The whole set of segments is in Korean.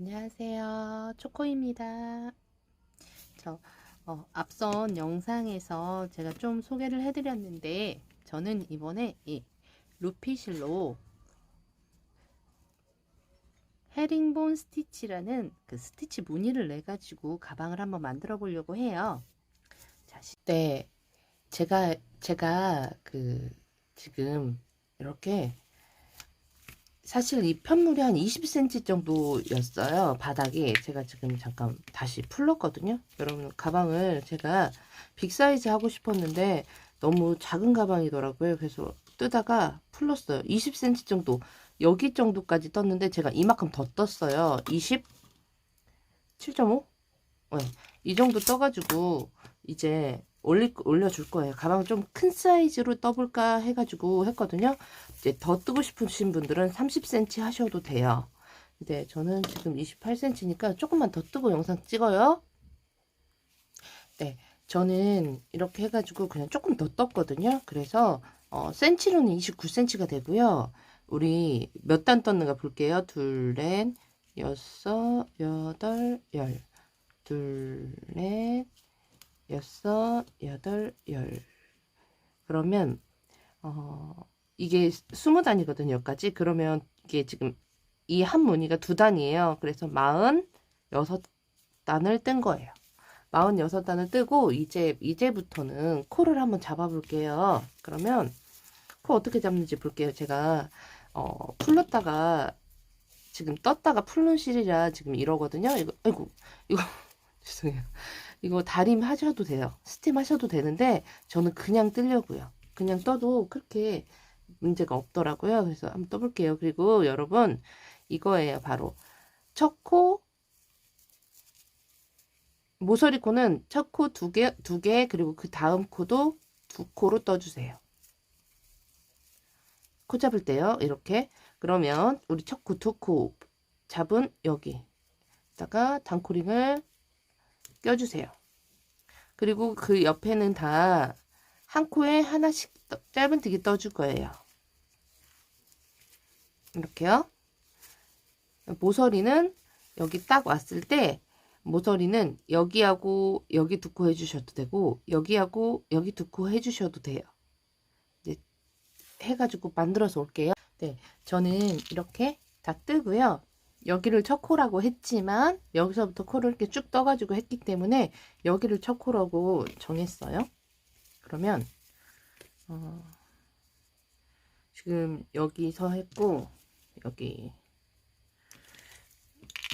안녕하세요. 초코입니다. 저, 어, 앞선 영상에서 제가 좀 소개를 해드렸는데, 저는 이번에 이 루피실로 헤링본 스티치라는 그 스티치 무늬를 내가지고 가방을 한번 만들어 보려고 해요. 자, 시- 네. 제가, 제가 그, 지금 이렇게 사실 이 편물이 한 20cm 정도였어요. 바닥이. 제가 지금 잠깐 다시 풀렀거든요. 여러분, 가방을 제가 빅 사이즈 하고 싶었는데 너무 작은 가방이더라고요. 그래서 뜨다가 풀렀어요. 20cm 정도. 여기 정도까지 떴는데 제가 이만큼 더 떴어요. 27.5? 네. 이 정도 떠가지고 이제 올리, 올려줄 거예요. 가방 좀 큰 사이즈로 떠볼까 해가지고 했거든요. 이제 더 뜨고 싶으신 분들은 30cm 하셔도 돼요. 근데 저는 지금 28cm니까 조금만 더 뜨고 영상 찍어요. 네, 저는 이렇게 해가지고 그냥 조금 더 떴거든요. 그래서 어, 센치로는 29cm가 되고요. 우리 몇 단 떴는가 볼게요. 둘, 넷, 여섯, 여덟, 열. 둘, 넷, 여섯, 여덟, 열. 그러면 어, 이게 20단이거든요, 여기까지. 그러면 이게 지금 이 한 무늬가 두 단이에요. 그래서 46단을 뜬 거예요. 46단을 뜨고 이제 이제부터는 코를 한번 잡아 볼게요. 그러면 코 어떻게 잡는지 볼게요. 제가 어, 풀렀다가 지금 떴다가 풀는 실이라 지금 이러거든요. 이거 아이고 이거 죄송해요. 이거 다림 하셔도 돼요. 스팀 하셔도 되는데 저는 그냥 뜨려고요. 그냥 떠도 그렇게 문제가 없더라고요. 그래서 한번 떠볼게요. 그리고 여러분 이거예요. 바로 첫코 모서리 코는 첫 코 두 개, 두 개, 그리고 그 다음 코도 두 코로 떠주세요. 코 잡을 때요. 이렇게. 그러면 우리 첫 코, 두 코 잡은 여기다가 단코링을 껴주세요. 그리고 그 옆에는 다 한 코에 하나씩 떠, 짧은 뜨기 떠줄 거예요. 이렇게요. 모서리는 여기 딱 왔을 때 모서리는 여기하고 여기 두 코 해주셔도 되고 여기하고 여기 두 코 해주셔도 돼요. 이제 해가지고 만들어서 올게요. 네, 저는 이렇게 다 뜨고요. 여기를 첫 코라고 했지만 여기서부터 코를 이렇게 쭉 떠가지고 했기 때문에 여기를 첫 코라고 정했어요. 그러면 어, 지금 여기서 했고 여기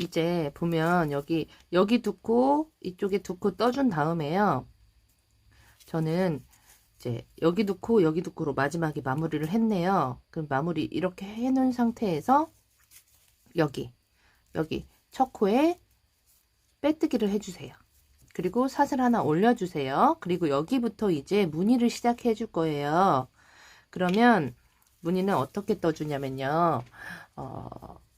이제 보면 여기 여기 두코 이쪽에 두 코 떠준 다음에요. 저는 이제 여기 두코 여기 두 코로 마지막에 마무리를 했네요. 그럼 마무리 이렇게 해놓은 상태에서 여기 여기 첫 코에 빼뜨기를 해주세요. 그리고 사슬 하나 올려주세요. 그리고 여기부터 이제 무늬를 시작해 줄 거예요. 그러면 무늬는 어떻게 떠주냐면요. 어,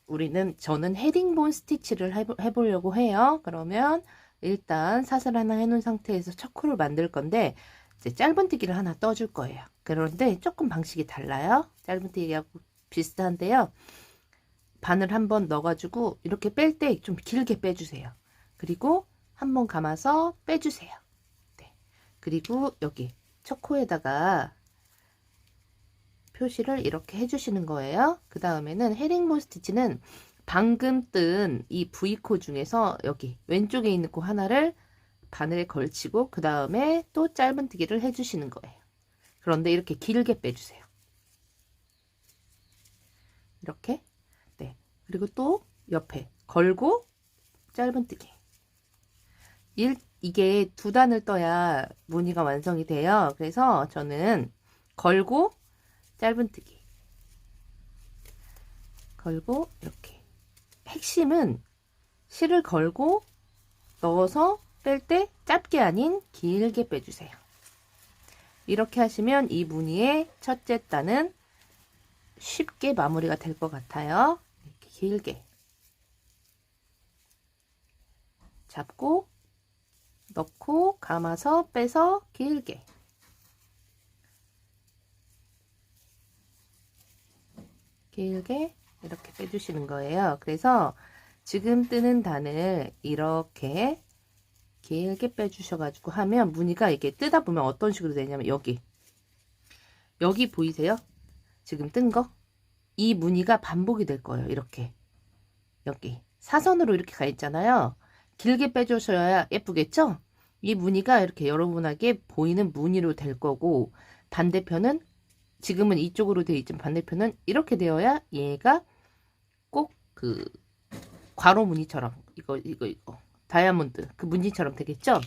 우리는 저는 헤딩본 스티치를 해보, 해보 려고 해요. 그러면 일단 사슬 하나 해놓은 상태에서 첫 코를 만들 건데 이제 짧은뜨기를 하나 떠줄 거예요. 그런데 조금 방식이 달라요. 짧은뜨기하고 비슷한데요. 바늘 한번 넣어가지고 이렇게 뺄 때 좀 길게 빼주세요. 그리고 한번 감아서 빼주세요. 네. 그리고 여기 첫 코에다가 표시를 이렇게 해주시는 거예요. 그 다음에는 헤링본 스티치는 방금 뜬 이 V코 중에서 여기 왼쪽에 있는 코 하나를 바늘에 걸치고 그 다음에 또 짧은뜨기를 해주시는 거예요. 그런데 이렇게 길게 빼주세요. 이렇게 네 그리고 또 옆에 걸고 짧은뜨기 일, 이게 두 단을 떠야 무늬가 완성이 돼요. 그래서 저는 걸고 짧은뜨기 걸고 이렇게 핵심은 실을 걸고 넣어서 뺄 때 짧게 아닌 길게 빼주세요. 이렇게 하시면 이 무늬의 첫째 단은 쉽게 마무리가 될 것 같아요. 이렇게 길게 잡고 넣고 감아서 빼서 길게 길게 이렇게 빼주시는 거예요. 그래서 지금 뜨는 단을 이렇게 길게 빼주셔가지고 하면 무늬가 이게 뜨다 보면 어떤 식으로 되냐면 여기 여기 보이세요? 지금 뜬 거? 이 무늬가 반복이 될 거예요. 이렇게 여기 사선으로 이렇게 가 있잖아요. 길게 빼주셔야 예쁘겠죠? 이 무늬가 이렇게 여러분에게 보이는 무늬로 될 거고 반대편은 지금은 이쪽으로 되어 있지만 반대편은 이렇게 되어야 얘가 꼭 그 괄호 무늬처럼 이거 이거 이거 다이아몬드 그 무늬처럼 되겠죠?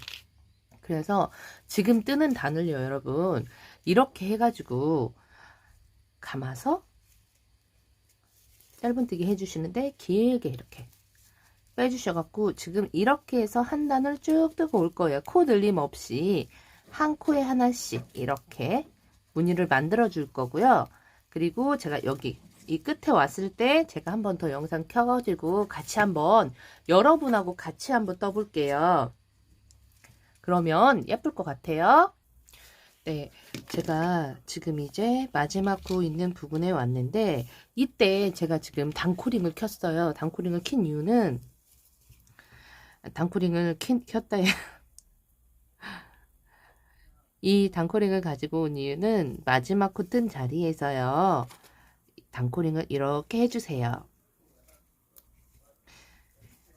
그래서 지금 뜨는 단을요 여러분 이렇게 해가지고 감아서 짧은뜨기 해주시는데 길게 이렇게 빼주셔갖고 지금 이렇게 해서 한 단을 쭉 뜨고 올 거예요. 코 늘림 없이 한 코에 하나씩 이렇게 무늬를 만들어 줄 거고요. 그리고 제가 여기 이 끝에 왔을 때 제가 한 번 더 영상 켜가지고 같이 한번 여러분하고 같이 한번 떠볼게요. 그러면 예쁠 것 같아요. 네, 제가 지금 이제 마지막 구 있는 부분에 왔는데 이때 제가 지금 단코링을 켰어요. 단코링을 킨 이유는 단코링을 킨, 켰다. 이 단코링을 가지고 온 이유는 마지막 코 뜬 자리에서요. 단코링을 이렇게 해주세요.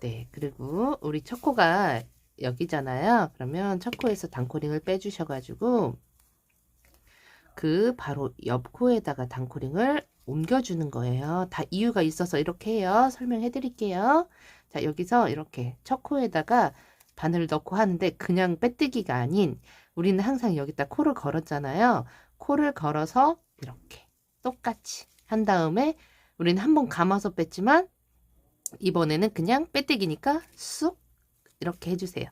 네, 그리고 우리 첫 코가 여기잖아요. 그러면 첫 코에서 단코링을 빼주셔가지고 그 바로 옆 코에다가 단코링을 옮겨주는 거예요. 다 이유가 있어서 이렇게 해요. 설명해 드릴게요. 자, 여기서 이렇게 첫 코에다가 바늘을 넣고 하는데 그냥 빼뜨기가 아닌 우리는 항상 여기다 코를 걸었잖아요. 코를 걸어서 이렇게 똑같이 한 다음에 우리는 한 번 감아서 뺐지만 이번에는 그냥 빼뜨기니까 쑥 이렇게 해주세요.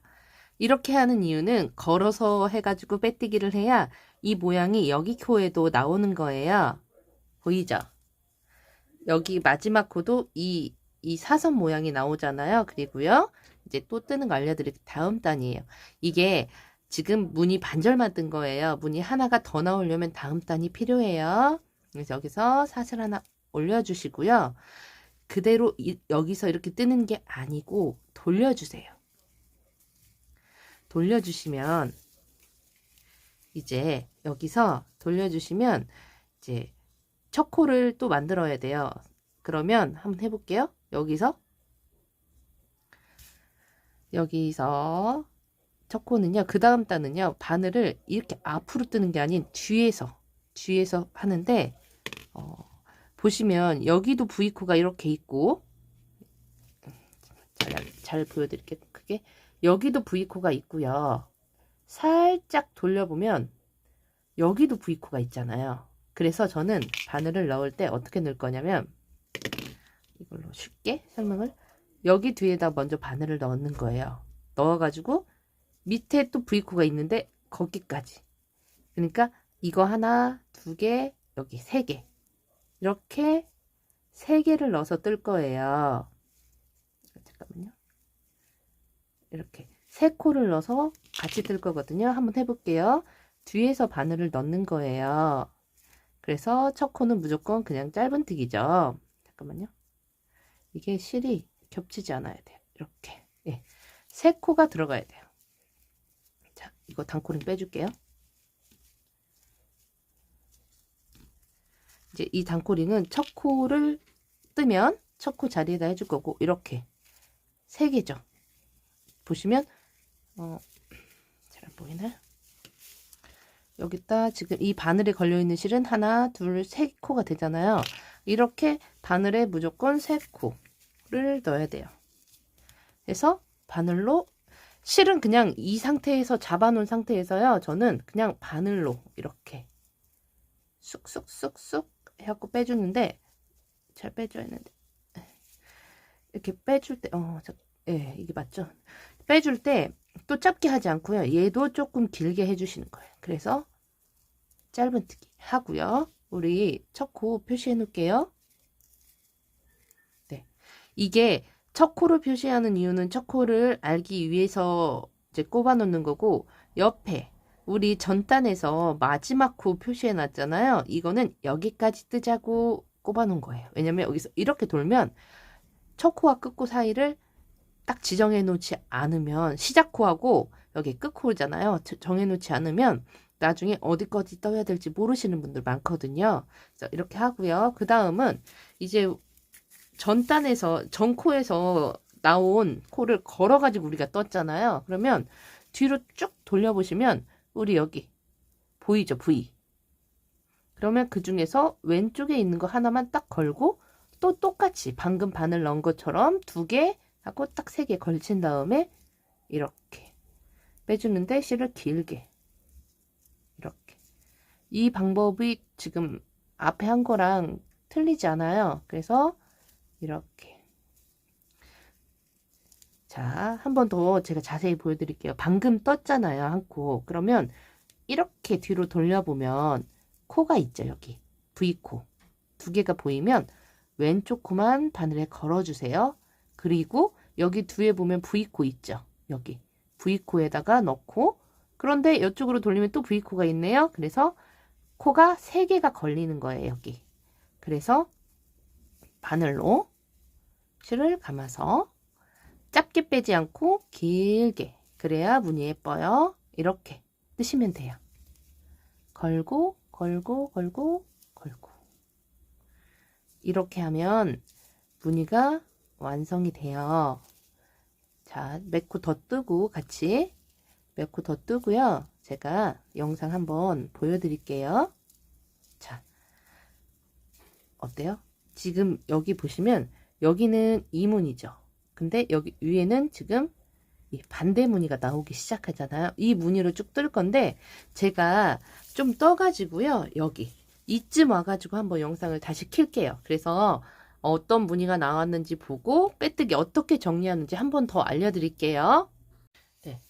이렇게 하는 이유는 걸어서 해가지고 빼뜨기를 해야 이 모양이 여기 코에도 나오는 거예요. 보이죠? 여기 마지막 코도 이, 이 사선 모양이 나오잖아요. 그리고요. 이제 또 뜨는 거 알려드릴 다음 단이에요. 이게 지금 무늬 반절만 뜬 거예요. 무늬 하나가 더 나오려면 다음 단이 필요해요. 그래서 여기서 사슬 하나 올려주시고요. 그대로 이, 여기서 이렇게 뜨는 게 아니고 돌려주세요. 돌려주시면 이제 여기서 돌려주시면 이제 첫 코를 또 만들어야 돼요. 그러면 한번 해볼게요. 여기서 여기서 첫 코는요. 그 다음 단은요. 바늘을 이렇게 앞으로 뜨는 게 아닌 뒤에서 뒤에서 하는데 어, 보시면 여기도 V코가 이렇게 있고 잘, 잘 보여드릴게요. 크게 여기도 V코가 있고요. 살짝 돌려보면 여기도 V코가 있잖아요. 그래서 저는 바늘을 넣을 때 어떻게 넣을 거냐면 이걸로 쉽게 설명을 여기 뒤에다 먼저 바늘을 넣는 거예요. 넣어가지고 밑에 또 V코가 있는데 거기까지 그러니까 이거 하나 두 개 여기 세 개 이렇게 세 개를 넣어서 뜰 거예요. 잠깐만요. 이렇게 세 코를 넣어서 같이 뜰 거거든요. 한번 해볼게요. 뒤에서 바늘을 넣는 거예요. 그래서 첫 코는 무조건 그냥 짧은뜨기죠. 잠깐만요. 이게 실이 겹치지 않아야 돼요. 이렇게. 예. 세 코가 들어가야 돼요. 자, 이거 단코는 빼줄게요. 이제 이 단코링은 첫 코를 뜨면 첫 코 자리에다 해줄 거고 이렇게 세 개죠. 보시면 어, 보이나요? 여기다 지금 이 바늘에 걸려 있는 실은 하나, 둘, 세 코가 되잖아요. 이렇게 바늘에 무조건 세 코를 넣어야 돼요. 그래서 바늘로 실은 그냥 이 상태에서 잡아놓은 상태에서요. 저는 그냥 바늘로 이렇게 쑥쑥쑥쑥 해갖고 빼주는데 잘 빼줘야 했는데 이렇게 빼줄 때 어, 저, 예, 이게 맞죠? 빼줄 때 또 짧게 하지 않고요. 얘도 조금 길게 해주시는 거예요. 그래서 짧은뜨기 하고요. 우리 첫 코 표시해 놓을게요. 네, 이게 첫 코를 표시하는 이유는 첫 코를 알기 위해서 이제 꼽아 놓는 거고 옆에 우리 전단에서 마지막 코 표시해 놨잖아요. 이거는 여기까지 뜨자고 꼽아 놓은 거예요. 왜냐면 여기서 이렇게 돌면 첫 코와 끝코 사이를 딱 지정해 놓지 않으면 시작 코하고 여기 끝 코잖아요. 저- 정해 놓지 않으면 나중에 어디까지 떠야 될지 모르시는 분들 많거든요. 그래서 이렇게 하고요. 그 다음은 이제 전단에서 전코에서 나온 코를 걸어가지고 우리가 떴잖아요. 그러면 뒤로 쭉 돌려보시면 우리 여기 보이죠? V. 그러면 그 중에서 왼쪽에 있는 거 하나만 딱 걸고 또 똑같이 방금 바늘 넣은 것처럼 두 개 하고 딱 세 개 걸친 다음에 이렇게 빼주는데 실을 길게 이렇게 이 방법이 지금 앞에 한 거랑 틀리지 않아요. 그래서 이렇게 자, 한 번 더 제가 자세히 보여드릴게요. 방금 떴잖아요, 한 코. 그러면 이렇게 뒤로 돌려보면 코가 있죠, 여기. V코. 두 개가 보이면 왼쪽 코만 바늘에 걸어주세요. 그리고 여기 뒤에 보면 V코 있죠, 여기. V코에다가 넣고 그런데 이쪽으로 돌리면 또 V코가 있네요. 그래서 코가 세 개가 걸리는 거예요, 여기. 그래서 바늘로 실을 감아서 짧게 빼지 않고 길게 그래야 무늬 예뻐요. 이렇게 뜨시면 돼요. 걸고 걸고 걸고 걸고 이렇게 하면 무늬가 완성이 돼요. 자, 몇 코 더 뜨고 같이 몇 코 더 뜨고요. 제가 영상 한번 보여드릴게요. 자, 어때요? 지금 여기 보시면 여기는 이문이죠. 근데 여기 위에는 지금 이 반대 무늬가 나오기 시작하잖아요. 이 무늬로 쭉 뜰 건데 제가 좀 떠가지고요. 여기 이쯤 와가지고 한번 영상을 다시 킬게요. 그래서 어떤 무늬가 나왔는지 보고 빼뜨기 어떻게 정리하는지 한 번 더 알려드릴게요. 네,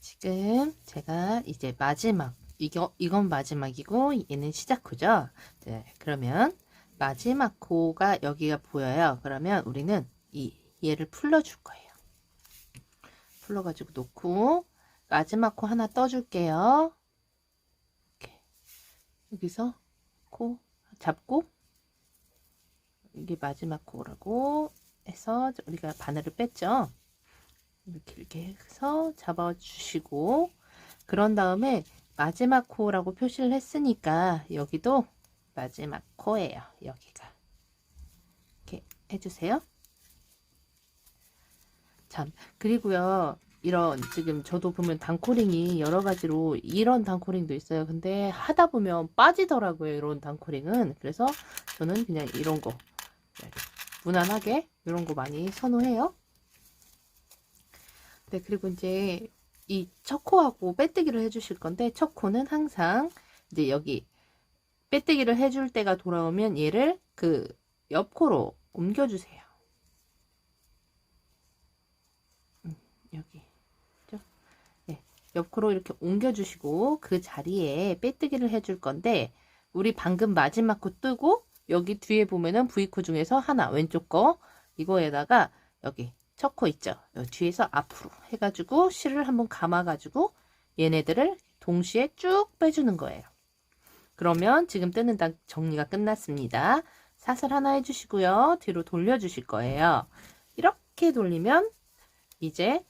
지금 제가 이제 마지막 이거 이건 마지막이고 얘는 시작 코죠. 네, 그러면 마지막 코가 여기가 보여요. 그러면 우리는 이 얘를 풀러줄 거예요. 풀러가지고 놓고 마지막 코 하나 떠줄게요. 이렇게 여기서 코 잡고 이게 마지막 코라고 해서 우리가 바늘을 뺐죠. 이렇게 이렇게 해서 잡아주시고 그런 다음에 마지막 코라고 표시를 했으니까 여기도 마지막 코예요. 여기가 이렇게 해주세요. 참 그리고요 이런 지금 저도 보면 단코링이 여러 가지로 이런 단코링도 있어요 근데 하다 보면 빠지더라고요 이런 단코링은 그래서 저는 그냥 이런 거 무난하게 이런 거 많이 선호해요. 네 그리고 이제 이 척코하고 빼뜨기를 해주실 건데 척코는 항상 이제 여기 빼뜨기를 해줄 때가 돌아오면 얘를 그 옆코로 옮겨주세요. 여기. 그죠? 네, 옆으로 이렇게 옮겨주시고 그 자리에 빼뜨기를 해줄 건데 우리 방금 마지막 코 뜨고 여기 뒤에 보면은 V코 중에서 하나 왼쪽 거 이거에다가 여기 첫 코 있죠? 여기 뒤에서 앞으로 해가지고 실을 한번 감아가지고 얘네들을 동시에 쭉 빼주는 거예요. 그러면 지금 뜨는 단 정리가 끝났습니다. 사슬 하나 해주시고요. 뒤로 돌려주실 거예요. 이렇게 돌리면 이제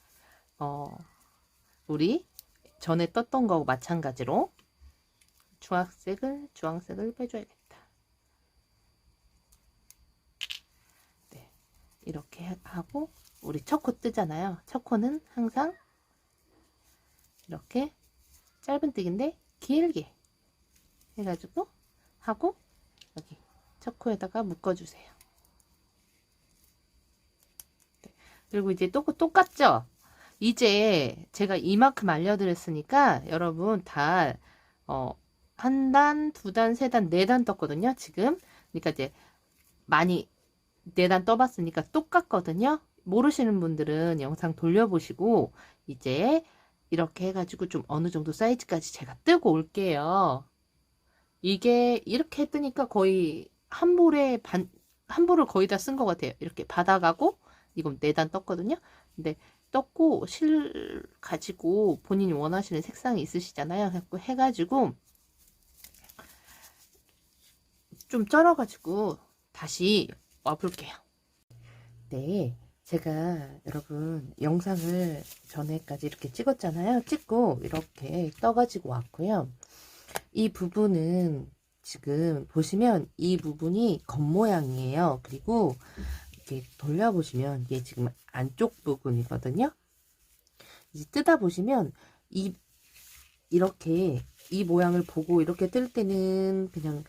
어, 우리 전에 떴던 거하고 마찬가지로 중학색을 주황색을 빼줘야겠다. 이렇게 하고 우리 첫코 뜨잖아요. 첫 코는 항상 이렇게 짧은 뜨기인데 길게 해가지고 하고 여기 첫 코에다가 묶어주세요. 네, 그리고 이제 또 똑같죠? 이제 제가 이만큼 알려드렸으니까 여러분 다, 어, 한 단, 두 단, 세 단, 네 단 떴거든요, 지금. 그러니까 이제 많이 네단 떠봤으니까 똑같거든요. 모르시는 분들은 영상 돌려보시고 이제 이렇게 해가지고 좀 어느 정도 사이즈까지 제가 뜨고 올게요. 이게 이렇게 뜨니까 거의 한 볼에 반, 한 볼을 거의 다 쓴 것 같아요. 이렇게 받아가고 이건 네 단 떴거든요. 근데 떴고 실 가지고 본인이 원하시는 색상이 있으시잖아요. 그래서 해가지고 좀 쩔어가지고 다시 와볼게요. 네, 제가 여러분 영상을 전에까지 이렇게 찍었잖아요. 찍고 이렇게 떠가지고 왔고요. 이 부분은 지금 보시면 이 부분이 겉모양이에요. 그리고 이렇게 돌려보시면 이게 지금 안쪽 부분이거든요. 이제 뜯어 보시면 이 이렇게 이 모양을 보고 이렇게 뜰 때는 그냥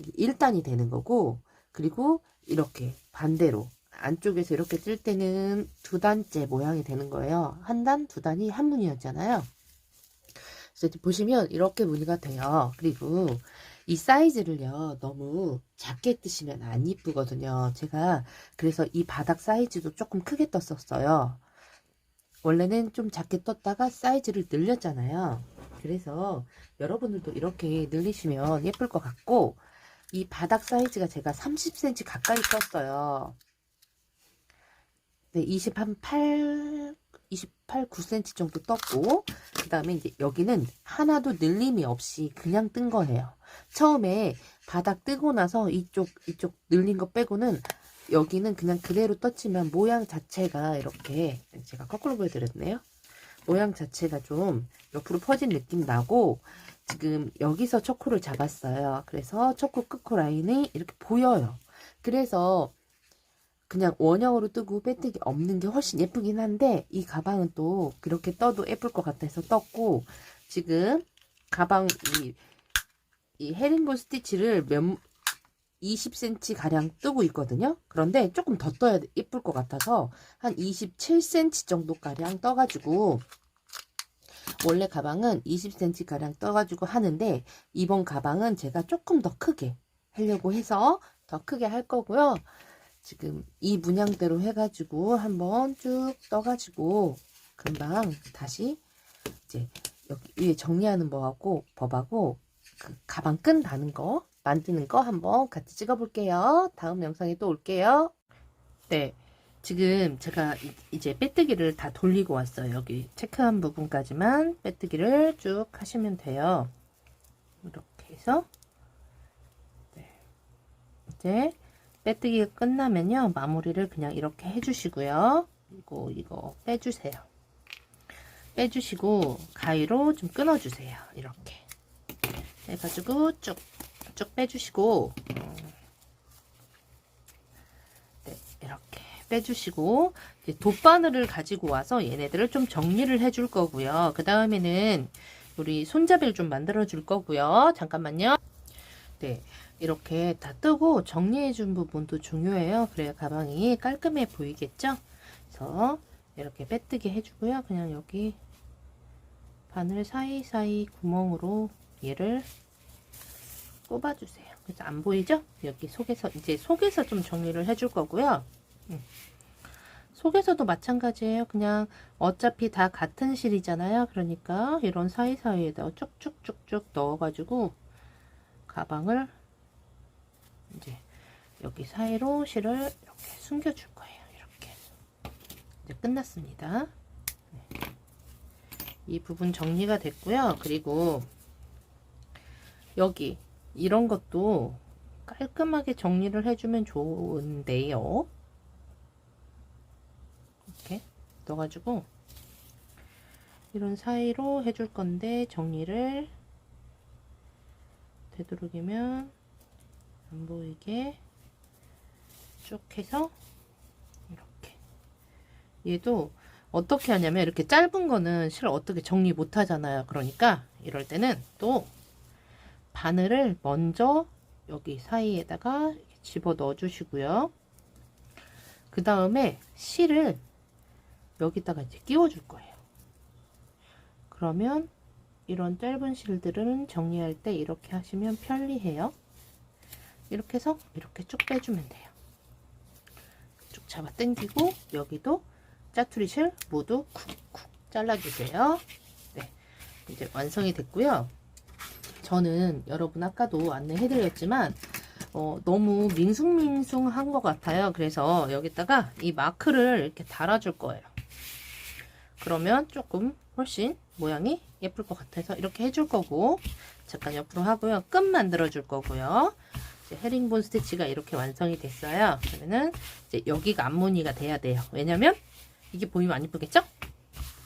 1단이 되는 거고 그리고 이렇게 반대로 안쪽에서 이렇게 뜰 때는 두 단째 모양이 되는 거예요. 한 단, 두 단이 한 문이었잖아요. 그래서 보시면 이렇게 무늬가 돼요. 그리고 이 사이즈를요, 너무 작게 뜨시면 안 이쁘거든요. 제가 그래서 이 바닥 사이즈도 조금 크게 떴었어요. 원래는 좀 작게 떴다가 사이즈를 늘렸잖아요. 그래서 여러분들도 이렇게 늘리시면 예쁠 것 같고, 이 바닥 사이즈가 제가 30cm 가까이 떴어요. 네, 28, 28, 9cm 정도 떴고, 그 다음에 이제 여기는 하나도 늘림이 없이 그냥 뜬 거예요. 처음에 바닥 뜨고 나서 이쪽, 이쪽 늘린 거 빼고는 여기는 그냥 그대로 떴지만 모양 자체가 이렇게, 제가 거꾸로 보여드렸네요. 모양 자체가 좀 옆으로 퍼진 느낌 나고, 지금 여기서 초코를 잡았어요. 그래서 초코 끝코 라인이 이렇게 보여요. 그래서 그냥 원형으로 뜨고 빼뜨기 없는 게 훨씬 예쁘긴 한데 이 가방은 또 그렇게 떠도 예쁠 것 같아서 떴고 지금 가방 이, 이 헤링본 스티치를 몇 20cm 가량 뜨고 있거든요. 그런데 조금 더 떠야 예쁠 것 같아서 한 27cm 정도 가량 떠가지고 원래 가방은 20cm 가량 떠가지고 하는데 이번 가방은 제가 조금 더 크게 하려고 해서 더 크게 할 거고요. 지금 이 문양대로 해가지고 한번 쭉 떠가지고 금방 다시 이제 여기 위에 정리하는 법하고 법하고 그 가방 끈 다는 거 만드는 거 한번 같이 찍어 볼게요. 다음 영상에 또 올게요. 네. 지금 제가 이- 이제 빼뜨기를 다 돌리고 왔어요. 여기 체크한 부분까지만 빼뜨기를 쭉 하시면 돼요. 이렇게 해서 네. 이제 빼뜨기가 끝나면요. 마무리를 그냥 이렇게 해주시고요. 그리고 이거 빼주세요. 빼주시고 가위로 좀 끊어주세요. 이렇게 해가지고 쭉, 쭉 빼주시고 음, 네, 이렇게 빼주시고 돗바늘을 가지고 와서 얘네들을 좀 정리를 해줄 거고요. 그 다음에는 우리 손잡이를 좀 만들어 줄 거고요. 잠깐만요. 네, 이렇게 다 뜨고 정리해 준 부분도 중요해요. 그래야 가방이 깔끔해 보이겠죠? 그래서 이렇게 빼뜨기 해주고요. 그냥 여기 바늘 사이사이 구멍으로 얘를 꼽아주세요. 그래서 안 보이죠? 여기 속에서 이제 속에서 좀 정리를 해줄 거고요. 음. 속에서도 마찬가지예요. 그냥 어차피 다 같은 실이잖아요. 그러니까 이런 사이사이에다 쭉쭉쭉쭉 넣어가지고 가방을 이제 여기 사이로 실을 이렇게 숨겨줄 거예요. 이렇게 이제 끝났습니다. 네. 이 부분 정리가 됐고요. 그리고 여기 이런 것도 깔끔하게 정리를 해주면 좋은데요. 이렇게 넣어가지고 이런 사이로 해줄 건데 정리를 되도록이면 안 보이게 쭉 해서 이렇게. 얘도 어떻게 하냐면 이렇게 짧은 거는 실을 어떻게 정리 못 하잖아요. 그러니까 이럴 때는 또 바늘을 먼저 여기 사이에다가 집어 넣어 주시고요. 그 다음에 실을 여기다가 이제 끼워 줄 거예요 그러면 이런 짧은 실들은 정리할 때 이렇게 하시면 편리해요. 이렇게 해서 이렇게 쭉 빼주면 돼요. 쭉 잡아 당기고 여기도 짜투리 실 모두 쿡쿡 잘라주세요. 네, 이제 완성이 됐고요. 저는 여러분 아까도 안내해드렸지만 어, 너무 밍숭밍숭한 것 같아요. 그래서 여기다가 이 마크를 이렇게 달아줄 거예요. 그러면 조금 훨씬 모양이 예쁠 것 같아서 이렇게 해줄 거고 잠깐 옆으로 하고요. 끈 만들어 줄 거고요. 이제 헤링본 스티치가 이렇게 완성이 됐어요. 그러면은 이제 여기가 앞무늬가 돼야 돼요. 왜냐면 이게 보이면 안 이쁘겠죠?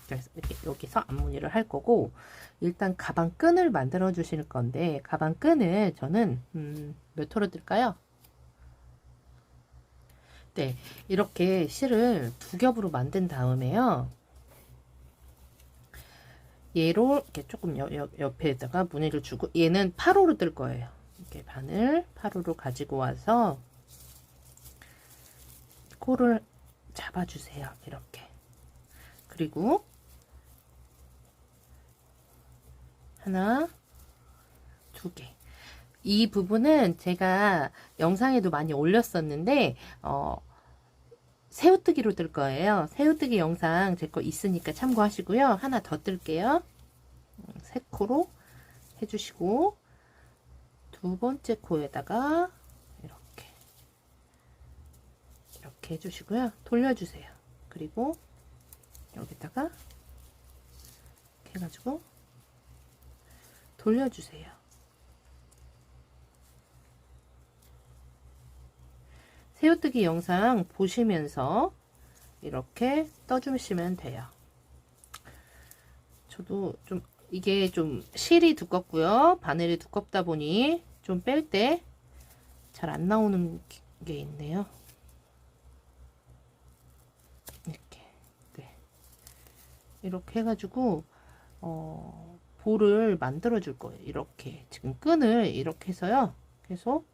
그래서 이렇게 여기서 앞무늬를 할 거고 일단 가방 끈을 만들어 주실 건데 가방 끈을 저는 음, 몇 호로 들까요? 네, 이렇게 실을 두 겹으로 만든 다음에요. 얘로 이렇게 조금 여, 여, 옆에다가 무늬를 주고 얘는 8호로 뜰 거예요. 이렇게 바늘 8호로 가지고 와서 코를 잡아주세요. 이렇게. 그리고 하나, 두 개. 이 부분은 제가 영상에도 많이 올렸었는데 어, 새우뜨기로 뜰 거예요. 새우뜨기 영상 제 거 있으니까 참고하시고요. 하나 더 뜰게요. 음, 세 코로 해주시고 두 번째 코에다가 이렇게 이렇게 해주시고요. 돌려주세요. 그리고 여기다가 이렇게 해가지고 돌려주세요. 새우뜨기 영상 보시면서 이렇게 떠주시면 돼요. 저도 좀 이게 좀 실이 두껍고요. 바늘이 두껍다 보니 좀 뺄 때 잘 안 나오는 게 있네요. 이렇게 네. 이렇게 해가지고 어, 볼을 만들어 줄 거예요. 이렇게 지금 끈을 이렇게 해서요. 계속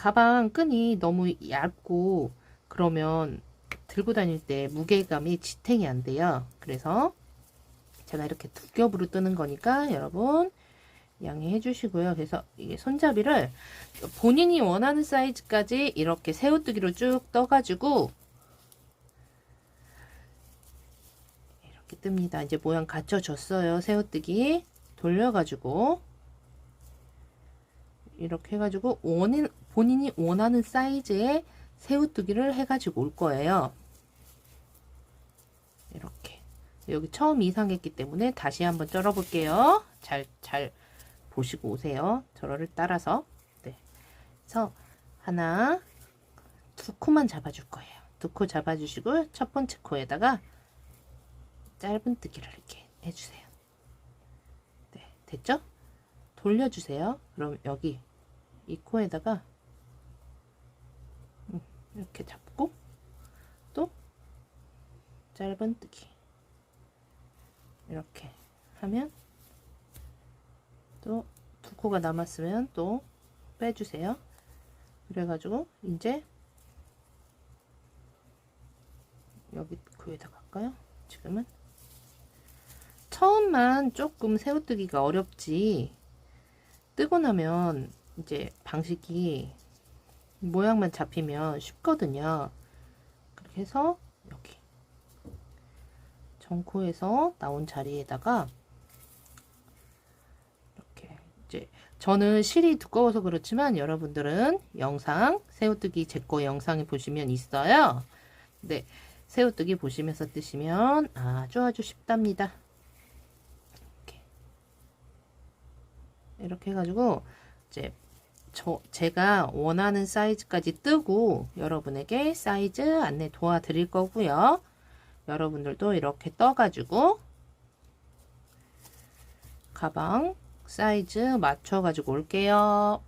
가방 끈이 너무 얇고 그러면 들고 다닐 때 무게감이 지탱이 안 돼요. 그래서 제가 이렇게 두 겹으로 뜨는 거니까 여러분 양해해 주시고요. 그래서 이게 손잡이를 본인이 원하는 사이즈까지 이렇게 새우뜨기로 쭉 떠가지고 이렇게 뜹니다. 이제 모양 갖춰졌어요. 새우뜨기 돌려가지고 이렇게 해가지고 원인, 본인이 원하는 사이즈의 새우뜨기를 해가지고 올 거예요. 이렇게. 여기 처음 이상했기 때문에 다시 한번 썰어 볼게요. 잘, 잘 보시고 오세요. 저를 따라서. 네. 그래서 하나, 두 코만 잡아줄 거예요. 두 코 잡아주시고 첫 번째 코에다가 짧은 뜨기를 이렇게 해주세요. 네, 됐죠? 돌려주세요. 그럼 여기 이 코에다가 음, 이렇게 잡고 또 짧은 뜨기 이렇게 하면 또 두 코가 남았으면 또 빼주세요. 그래가지고 이제 여기 코에다 갈까요? 지금은 처음만 조금 새우뜨기가 어렵지 뜨고 나면 이제 방식이 모양만 잡히면 쉽거든요. 그렇게 해서 여기 정코에서 나온 자리에다가 이렇게 이제 저는 실이 두꺼워서 그렇지만 여러분들은 영상 새우뜨기 제 거 영상에 보시면 있어요. 네, 새우뜨기 보시면서 뜨시면 아주 아주 쉽답니다. 이렇게 이렇게 해가지고 이제 저 제가 원하는 사이즈까지 뜨고 여러분에게 사이즈 안내 도와드릴 거고요. 여러분들도 이렇게 떠가지고 가방 사이즈 맞춰가지고 올게요.